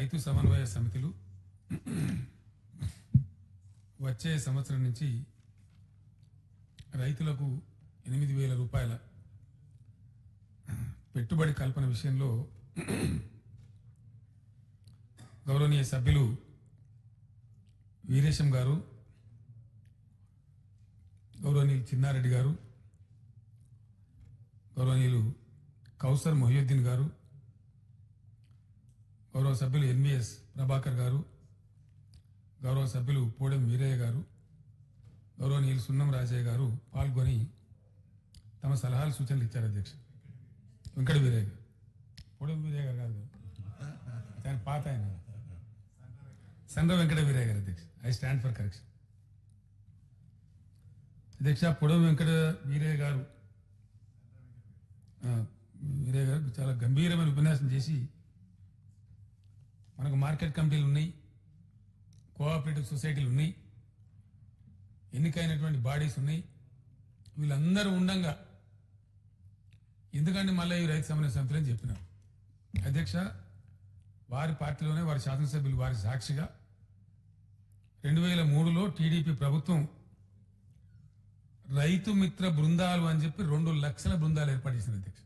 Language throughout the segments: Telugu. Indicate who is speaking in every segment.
Speaker 1: రైతు సమన్వయ సమితులు వచ్చే సంవత్సరం నుంచి రైతులకు ఎనిమిది వేల రూపాయల పెట్టుబడి కల్పన విషయంలో గౌరవనీయ సభ్యులు వీరేశం గారు గౌరవనీయులు చిన్నారెడ్డి గారు గౌరవనీయులు కౌసర్ మొహియుద్దీన్ గారు గౌరవ సభ్యులు ఎన్విఎస్ ప్రభాకర్ గారు గౌరవ సభ్యులు పోడెం వీరయ్య గారు గౌరవనీయులు సున్నం రాజయ్య గారు పాల్గొని తమ సలహాలు సూచనలు ఇచ్చారు అధ్యక్ష. వెంకట వీరయ్య గారు. పోడెం వీరయ్య గారు కాదు ఆయన పాత ఆయన. సంద్ర వెంకట వీరయ్య గారు అధ్యక్ష. I stand for correction. అధ్యక్ష పొడవ వెంకట వీరయ్య గారు వీరయ్య గారు చాలా గంభీరమైన ఉపన్యాసం చేసి మనకు మార్కెట్ కమిటీలు ఉన్నాయి కోఆపరేటివ్ సొసైటీలు ఉన్నాయి ఎన్నికైనటువంటి బాడీస్ ఉన్నాయి. వీళ్ళందరూ ఉండంగా ఎందుకంటే మళ్ళీ ఈ రైతు సమన్వయ సమితులు అని చెప్పినారు. అధ్యక్ష వారి పార్టీలోనే వారి శాసనసభ్యులు వారి సాక్షిగా రెండు వేల మూడులో టీడీపీ ప్రభుత్వం రైతు మిత్ర బృందాలు అని చెప్పి రెండు లక్షల బృందాలు ఏర్పాటు చేసింది అధ్యక్ష.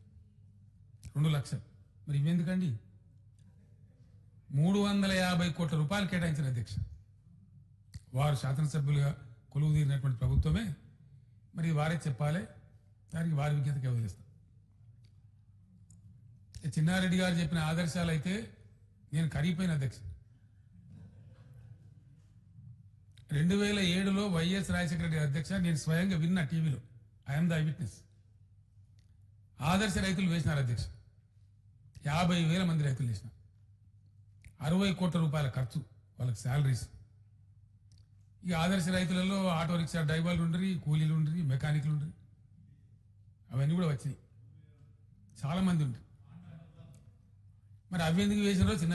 Speaker 1: రెండు లక్షలు. మరి ఇవెందుకండి మూడు వందల యాభై కోట్ల రూపాయలు కేటాయించిన అధ్యక్ష. వారు శాసనసభ్యులుగా కొలువు తీరినటువంటి ప్రభుత్వమే. మరి వారే చెప్పాలి. దానికి వారి విజ్ఞతకే వదిలేస్తాం చిన్నారెడ్డి గారు చెప్పిన ఆదర్శాలు అయితే నేను కరిగిపోయిన అధ్యక్ష. రెండు వేల ఏడులో వైఎస్ రాజశేఖర రెడ్డి అధ్యక్ష నేను స్వయంగా విన్నా టీవీలో. ఐఎమ్ ద విట్నెస్ ఆదర్శ రైతులు వేసినారు అధ్యక్ష. యాభై వేల మంది రైతులు వేసినారు. అరవై కోట్ల రూపాయల ఖర్చు వాళ్ళకి శాలరీస్. ఈ ఆదర్శ రైతులలో ఆటో రిక్షా డ్రైవర్లు ఉండరు కూలీలు ఉండరు మెకానిక్లు ఉండరు. అవన్నీ కూడా వచ్చినాయి. చాలా మంది ఉండరు. మరి అవి ఎందుకు వేసినారో చిన్న